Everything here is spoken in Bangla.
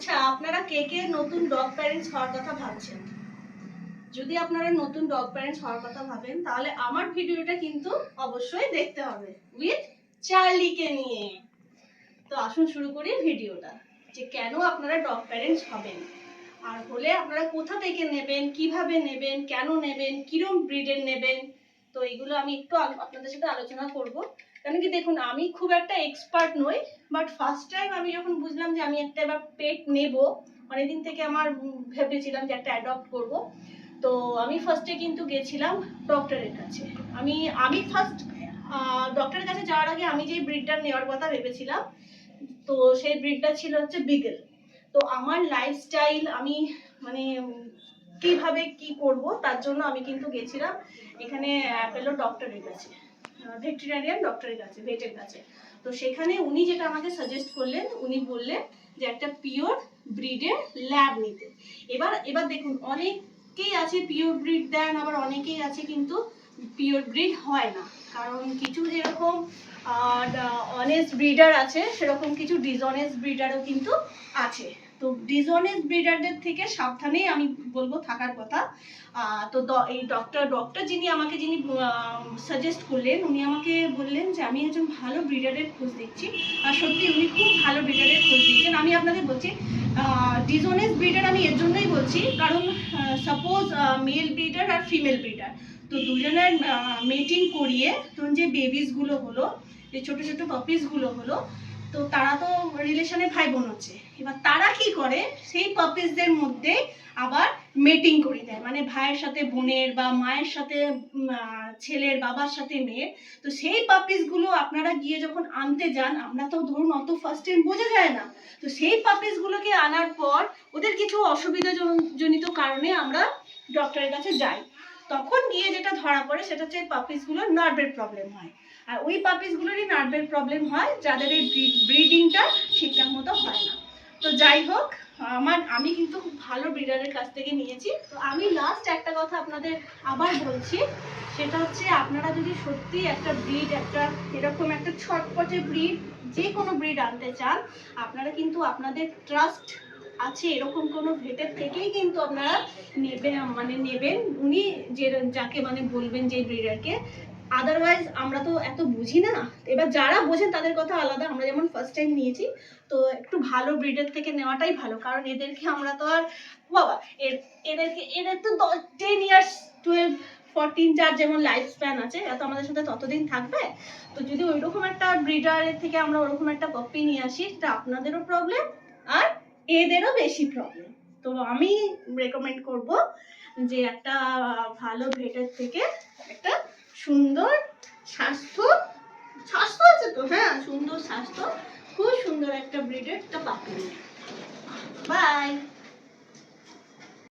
আচ্ছা আপনারা কে কে নতুন ডগ প্যারেন্টস হওয়ার কথা ভাবছেন? যদি আপনারা নতুন ডগ প্যারেন্টস হওয়ার কথা ভাবেন, তাহলে আমার ভিডিওটা কিন্তু অবশ্যই দেখতে হবে উইথ চার্লিকে নিয়ে। তো আসুন শুরু করি ভিডিওটা, যে কেন আপনারা ডগ প্যারেন্টস হবেন? আর হলে আপনারা কোথা থেকে নেবেন, কীভাবে নেবেন, কেন নেবেন, কিরম ব্রিডের নেবেন? তো এগুলো আমি একটু আপনাদের সাথে আলোচনা করব। কারণ কি দেখুন, আমি খুব একটা এক্সপার্ট নই বাট ফার্স্ট টাইম আমি যখন বুঝলাম যে আমি একটা এবার পেট নেব, অনেকদিন থেকে আমার ভেবেছিলাম যে একটা অ্যাডপ্ট করব, তো আমি ফার্স্টে কিন্তু গেছিলাম ডক্টরের কাছে। আমি আমি ফার্স্ট ডক্টরের কাছে যাওয়ার আগে আমি যে ব্রিডটা নেওয়ার কথা ভেবেছিলাম, তো সেই ব্রিডটা ছিল হচ্ছে বিগল তো আমার লাইফস্টাইল আমি মানে কীভাবে কি করব, তার জন্য আমি কিন্তু গেছিলাম এখানে অ্যাপেলো ডক্টরের কাছে। ভেটেরিনারিয়ান ডক্টরের কাছে ভেটের কাছে। তো সেখানে উনি যেটা আমাকে সাজেস্ট করলেন, উনি বললেন যে একটা পিওর ব্রিডের ল্যাব নিতে। এবার এবার দেখুন, অনেকেই আছে পিওর ব্রিড দেন, আবার অনেকেই আছে কিন্তু পিওর ব্রিড হয় না। কারণ কিছু যেরকম অনেস্ট ব্রিডার আছে, সেরকম কিছু ডিসঅনেস্ট ব্রিডারও কিন্তু আছে। তো ডিসঅনেস্ট ব্রিডারদের থেকে সাবধানেই আমি বলব থাকার কথা। তো এই ডক্টর ডক্টর যিনি আমাকে, যিনি সাজেস্ট করলেন, উনি আমাকে বললেন যে, আমি একজন ভালো ব্রিডারের খোঁজ দেখছি। আর সত্যি উনি খুব ভালো ব্রিডারের খোঁজ দিয়েছেন। আমি আপনাদের বলছি ডিসঅনেস্ট ব্রিডার আমি এর জন্যই বলছি, কারণ সাপোজ মেল ব্রিডার আর ফিমেল ব্রিডার তো দুজনের মিটিং করিয়ে তখন যে বেবিসগুলো হলো, যে ছোট ছোট পাপিসগুলো হলো তো তারা তো রিলেশনে ভাই বোন হচ্ছে। এবার তারা কি করে? সেই পাপিসদের মধ্যে আবার মেটিং করে দেয়। মানে ভাইয়ের সাথে বোনের বা মায়ের সাথে ছেলের বাবার সাথে মেয়ের। তো সেই পাপিসগুলো আপনারা গিয়ে যখন আনতে যান, আমরা তো ধরুন অত ফার্স্ট টাইম বোঝা যায় না। তো সেই পাপিসগুলোকে আনার পর ওদের কিছু অসুবিধা জন- জনিত কারণে আমরা ডক্টরের কাছে যাই। তখন গিয়ে যেটা ধরা পড়ে, সেটা হচ্ছে পাপিসগুলোর নার্ভের প্রবলেম হয়। আর ওই পাপিসগুলোরই নার্ভের প্রবলেম হয়, যাদের এই ব্রিডিংটা ঠিকঠাক মতো হয় না। তো যাই হোক, আমার, আমি কিন্তু খুব ভালো ব্রিডারের কাছ থেকে নিয়েছি। তো আমি লাস্ট একটা কথা আপনাদের আবার বলছি, সেটা হচ্ছে আপনারা যদি সত্যি একটা ব্রিড একটা এরকম একটা ছটপটে ব্রিড যে কোনো ব্রিড আনতে চান, আপনারা কিন্তু আপনাদের ট্রাস্ট আছে এরকম কোনো ভেটের থেকেই কিন্তু আপনারা নেবেন মানে নেবেন। উনি যে, যাকে মানে বলবেন যে ব্রিডারকে আদারওয়াইজ আমরা তো এত বুঝি না। এবার যারা বোঝেন, তাদের কথা আলাদা। আমরা যেমন ফার্স্ট টাইম নিয়েছি, তো একটু ভালো ব্রিডের থেকে নেওয়াটাই ভালো। কারণ এদেরকে আমরা তো আর, বাবা, এর- এদেরকে, এদের তো টেন ইয়ার্স টুয়েলভ ফোরটিন যার যেমন লাইফ স্প্যান আছে এত আমাদের সাথে ততদিন থাকবে। তো যদি ওইরকম একটা ব্রিডারের থেকে আমরা ওরকম একটা পপি নিয়ে আসি সেটা আপনাদেরও প্রবলেম আর এদেরও বেশি প্রবলেম তো আমি রেকমেন্ড করব যে একটা ভালো ভেটের থেকে একটা সুন্দর স্বাস্থ্য স্বাস্থ্য আছে তো? হ্যাঁ সুন্দর স্বাস্থ্য। খুব সুন্দর একটা ব্রিডের একটা পাপি বাই